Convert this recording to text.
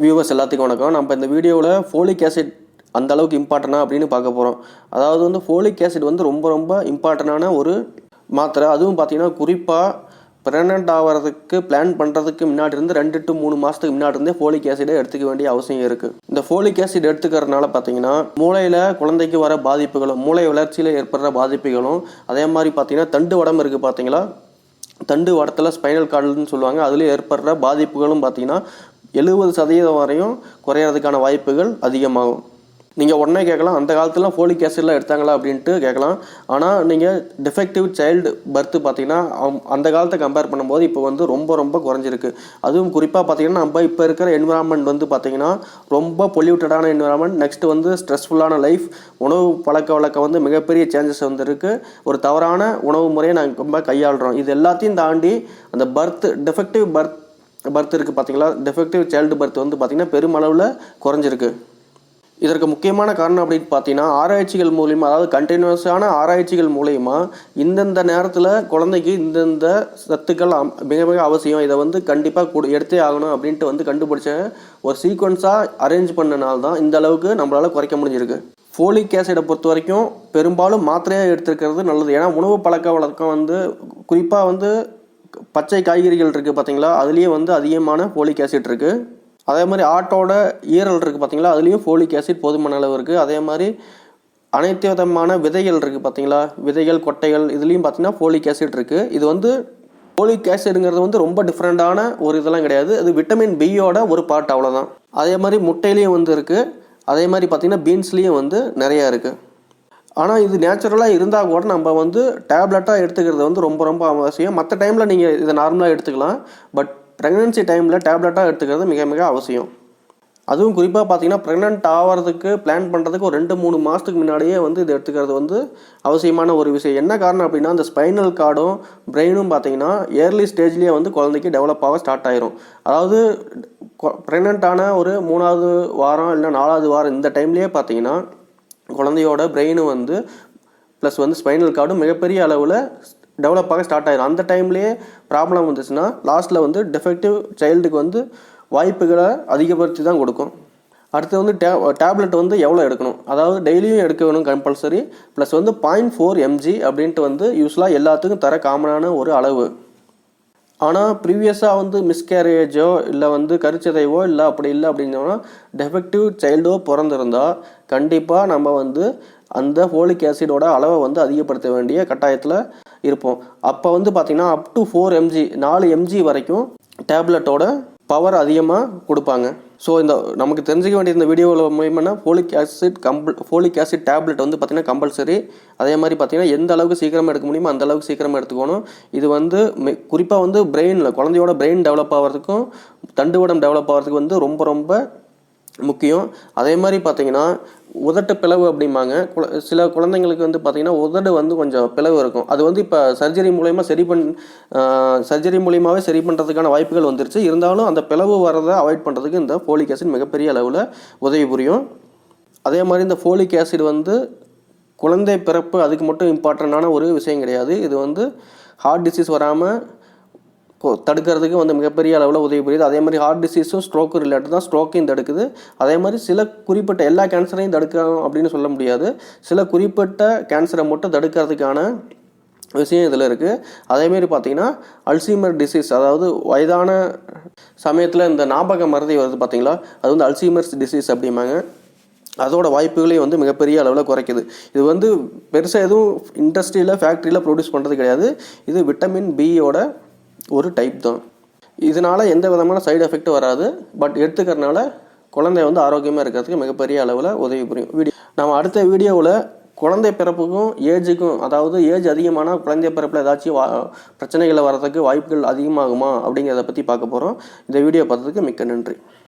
Viewers எல்லாத்துக்கும் வணக்கம். நம்ம இந்த வீடியோவில் ஃபோலிக் ஆசிட் அந்த அளவுக்கு இம்பார்ட்டனா அப்படின்னு பார்க்க போகிறோம் அதாவது வந்து ஃபோலிக் ஆசிட் வந்து ரொம்ப ரொம்ப இம்பார்ட்டண்டான ஒரு மாத்திரை. அதுவும் பார்த்தீங்கன்னா குறிப்பாக ப்ரெக்னென்ட் ஆகிறதுக்கு பிளான் பண்ணுறதுக்கு முன்னாடி இருந்து ரெண்டு டு மூணு மாதத்துக்கு முன்னாடி இருந்தே ஃபோலிக் ஆசிடை எடுத்துக்க வேண்டிய அவசியம் இருக்குது இந்த ஃபோலிக் ஆசிட் எடுத்துக்கிறதுனால பார்த்தீங்கன்னா மூளையில் குழந்தைக்கு வர பாதிப்புகளும் மூளை வளர்ச்சியில் ஏற்படுற பாதிப்புகளும் அதே மாதிரி பார்த்தீங்கன்னா தண்டு உடம்பு இருக்குது பார்த்தீங்களா தண்டு வடத்தில் ஸ்பைனல் கார்டுன்னு சொல்லுவாங்க. அதுலேயும் ஏற்படுற பாதிப்புகளும் பார்த்தீங்கன்னா எழுபது சதவீதம் வரையும் குறையிறதுக்கான வாய்ப்புகள் அதிகமாகும். நீங்கள் உடனே கேட்கலாம் அந்த காலத்துலலாம் ஃபோலிக் ஆசிட்லாம் எடுத்தாங்களா அப்படின்ட்டு கேட்கலாம். ஆனால் நீங்கள் டிஃபெக்டிவ் சைல்டு பர்த்து பார்த்தீங்கன்னா அந்த காலத்தை கம்பேர் பண்ணும்போது இப்போ வந்து ரொம்ப ரொம்ப குறைஞ்சிருக்கு. அதுவும் குறிப்பாக பார்த்தீங்கன்னா நம்ம இப்போ இருக்கிற என்விரான்மெண்ட் வந்து பார்த்தீங்கன்னா ரொம்ப பொல்யூட்டடான என்விரான்மெண்ட் நெக்ஸ்ட் வந்து ஸ்ட்ரெஸ்ஃபுல்லான லைஃப் உணவு பழக்க வழக்கம் வந்து மிகப்பெரிய சேஞ்சஸ் வந்துருக்கு. ஒரு தவறான உணவு முறையை நாங்கள் ரொம்ப கையாளுறோம். இது எல்லாத்தையும் தாண்டி அந்த பர்த் டிஃபெக்டிவ் பர்த் பர்த் இருக்குது பார்த்தீங்களா டெஃபெக்டிவ் சைல்டு பர்த் வந்து பார்த்திங்கன்னா பெருமளவில் குறைஞ்சிருக்கு. இதற்கு முக்கியமான காரணம் அப்படின்னு பார்த்தீங்கன்னா ஆராய்ச்சிகள் மூலிமா அதாவது கண்டினியூஸான ஆராய்ச்சிகள் மூலயமா இந்தந்த நேரத்தில் குழந்தைக்கு இந்தந்த சத்துக்கள் மிக மிக அவசியம். இதை வந்து கண்டிப்பாக கொடு எடுத்தே ஆகணும் அப்படின்ட்டு வந்து கண்டுபிடிச்ச ஒரு சீக்வன்ஸாக அரேஞ்ச் பண்ணனால தான் இந்த அளவுக்கு நம்மளால் குறைக்க முடிஞ்சிருக்கு. ஃபோலிக் ஆசிடை பொறுத்த வரைக்கும் பெரும்பாலும் மாத்திரையாக எடுத்துருக்கிறது நல்லது. ஏன்னா உணவு பழக்க வழக்கம் வந்து குறிப்பாக வந்து பச்சை காய்கறிகள் இருக்குது பார்த்தீங்களா அதுலேயே வந்து அதிகமான ஃபோலிக் ஆசிட் இருக்குது அதே மாதிரி ஆட்டோட ஈரல் இருக்குது பார்த்தீங்களா அதுலேயும் ஃபோலிக் ஆசிட் போதுமான அளவு இருக்குது அதே மாதிரி அனைத்து விதமான விதைகள் இருக்குது பார்த்தீங்களா விதைகள் கொட்டைகள் இதுலேயும் பார்த்தீங்கன்னா ஃபோலிக் ஆசிட் இருக்குது இது வந்து ஃபோலிக் ஆசிடுங்கிறது வந்து ரொம்ப டிஃப்ரெண்ட்டான ஒரு இதெல்லாம் கிடையாது. அது விட்டமின் பியோட ஒரு பார்ட் அவ்வளோதான் அதே மாதிரி முட்டையிலையும் வந்து இருக்குது அதே மாதிரி பார்த்தீங்கன்னா பீன்ஸ்லேயும் வந்து நிறையா இருக்குது ஆனால் இது நேச்சுரலாக இருந்தால் கூட நம்ம வந்து டேப்லெட்டாக எடுத்துக்கிறது வந்து ரொம்ப ரொம்ப அவசியம். மற்ற டைமில் நீங்கள் இதை நார்மலாக எடுத்துக்கலாம். பட் ப்ரெக்னென்சி டைமில் டேப்லெட்டாக எடுத்துக்கிறது மிக மிக அவசியம். அதுவும் குறிப்பாக பார்த்தீங்கன்னா ப்ரெக்னென்ட் ஆகிறதுக்கு பிளான் பண்ணுறதுக்கு ஒரு ரெண்டு மூணு மாதத்துக்கு முன்னாடியே வந்து இது எடுத்துக்கிறது வந்து அவசியமான ஒரு விஷயம். என்ன காரணம் அப்படின்னா அந்த ஸ்பைனல் கார்டும் பிரெயினும் பார்த்தீங்கன்னா ஏர்லி ஸ்டேஜ்லேயே வந்து குழந்தைக்கு டெவலப் ஆக ஸ்டார்ட் ஆயிரும். அதாவது ப்ரெக்னென்ட்டான ஒரு மூணாவது வாரம் இல்லை நாலாவது வாரம் இந்த டைம்லேயே பார்த்தீங்கன்னா குழந்தையோட பிரெயினு வந்து ப்ளஸ் வந்து ஸ்பைனல் கார்டும் மிகப்பெரிய அளவில் டெவலப் ஆக ஸ்டார்ட் ஆகிடும் அந்த டைம்லேயே ப்ராப்ளம் வந்துச்சுன்னா லாஸ்ட்டில் வந்து டெஃபெக்டிவ் சைல்டுக்கு வந்து வாய்ப்புகளை அதிகப்படுத்தி தான் கொடுக்கும். அடுத்து வந்து டே டேப்லெட் வந்து எவ்வளோ எடுக்கணும்? அதாவது டெய்லியும் எடுக்க வேணும் கம்பல்சரி ப்ளஸ் வந்து பாயிண்ட் ஃபோர் எம்ஜி அப்படின்ட்டு வந்து யூஸ்வலாக எல்லாத்துக்கும் தர காமனான ஒரு அளவு. ஆனால் ப்ரீவியஸாக வந்து மிஸ்கேரேஜோ இல்லை வந்து கருச்சிதைவோ இல்லை அப்படி இல்லை அப்படின்னா டெஃபெக்டிவ் சைல்டோ பிறந்திருந்தா கண்டிப்பாக நம்ம வந்து அந்த ஃபோலிக் ஆசிடோட அளவை வந்து அதிகப்படுத்த வேண்டிய கட்டாயத்தில் இருப்போம். அப்போ வந்து பார்த்திங்கன்னா அப் டு ஃபோர் எம்ஜி நாலு எம்ஜி வரைக்கும் டேப்லெட்டோட பவர் அதிகமாக கொடுப்பாங்க. ஸோ இந்த நமக்கு தெரிஞ்சிக்க வேண்டிய இந்த வீடியோவில் மூலியமாக ஃபோலிக் ஆசிட் கம்பல் ஃபோலிக் ஆசிட் டேப்லெட் வந்து பார்த்திங்கன்னா கம்பல்சரி அதே மாதிரி பார்த்திங்கன்னா எந்த அளவுக்கு சீக்கிரமாக எடுக்க முடியுமோ அந்த அளவுக்கு சீக்கிரமாக எடுத்துக்கணும். இது வந்து குறிப்பாக வந்து பிரெயினில் குழந்தையோட பிரெயின் டெவலப் ஆகிறதுக்கும் தண்டுவடம் டெவலப் ஆகிறதுக்கு வந்து ரொம்ப ரொம்ப முக்கியம். அதே மாதிரி பார்த்தீங்கன்னா உதட்டு பிளவு அப்படிம்பாங்க. குழ சில குழந்தைங்களுக்கு வந்து பார்த்தீங்கன்னா உதடு வந்து கொஞ்சம் பிளவு இருக்கும். அது வந்து இப்போ சர்ஜரி மூலயமா சரி பண் சர்ஜரி மூலியமாகவே சரி பண்ணுறதுக்கான வாய்ப்புகள் வந்துருச்சு. இருந்தாலும் அந்த பிளவு வரதை அவாய்ட் பண்ணுறதுக்கு இந்த ஃபோலிக் ஆசிட் மிகப்பெரிய அளவில் உதவி புரியும். அதே மாதிரி இந்த ஃபோலிக் ஆசிட் வந்து குழந்தை பிறப்பு அதுக்கு மட்டும் இம்பார்ட்டண்டான ஒரு விஷயம் கிடையாது. இது வந்து ஹார்ட் டிசீஸ் வராமல் தடுக்கிறதுக்கு வந்து மிகப்பெரிய அளவில் உதவி புரியுது. அதே மாதிரி ஹார்ட் டிசீஸும் ஸ்ட்ரோக்கு ரிலேட்டட் தான் ஸ்ட்ரோக்கையும் தடுக்குது. அதே மாதிரி சில குறிப்பிட்ட எல்லா கேன்சரையும் தடுக்கணும் அப்படின்னு சொல்ல முடியாது. சில குறிப்பிட்ட கேன்சரை மட்டும் தடுக்கிறதுக்கான விஷயம் இதில் இருக்குது அதேமாரி பார்த்தீங்கன்னா அல்சீமர் டிசீஸ் அதாவது வயதான சமயத்தில் இந்த ஞாபக மருதி வருது பார்த்தீங்களா அது வந்து அல்சீமர்ஸ் டிசீஸ் அப்படிம்பாங்க. அதோட வாய்ப்புகளையும் வந்து மிகப்பெரிய அளவில் குறைக்குது. இது வந்து பெருசாக எதுவும் இண்டஸ்ட்ரியில் ஃபேக்ட்ரியில் ப்ரொடியூஸ் பண்ணுறது கிடையாது. இது விட்டமின் பியோட ஒரு டைப் தான். இதனால் எந்த விதமான சைடு எஃபெக்ட்டும் வராது. பட் எடுத்துக்கிறனால குழந்தை வந்து ஆரோக்கியமாக இருக்கிறதுக்கு மிகப்பெரிய அளவில் உதவி புரியும். வீடியோ நம்ம அடுத்த வீடியோவில் குழந்தை பிறப்புக்கும் ஏஜுக்கும் அதாவது ஏஜ் அதிகமான குழந்தை பிறப்பில் ஏதாச்சும் வா பிரச்சனைகளை வர்றதுக்கு வாய்ப்புகள் அதிகமாகுமா அப்படிங்கிறத பற்றி பார்க்க போகிறோம் இந்த வீடியோ பார்த்ததுக்கு மிக்க நன்றி.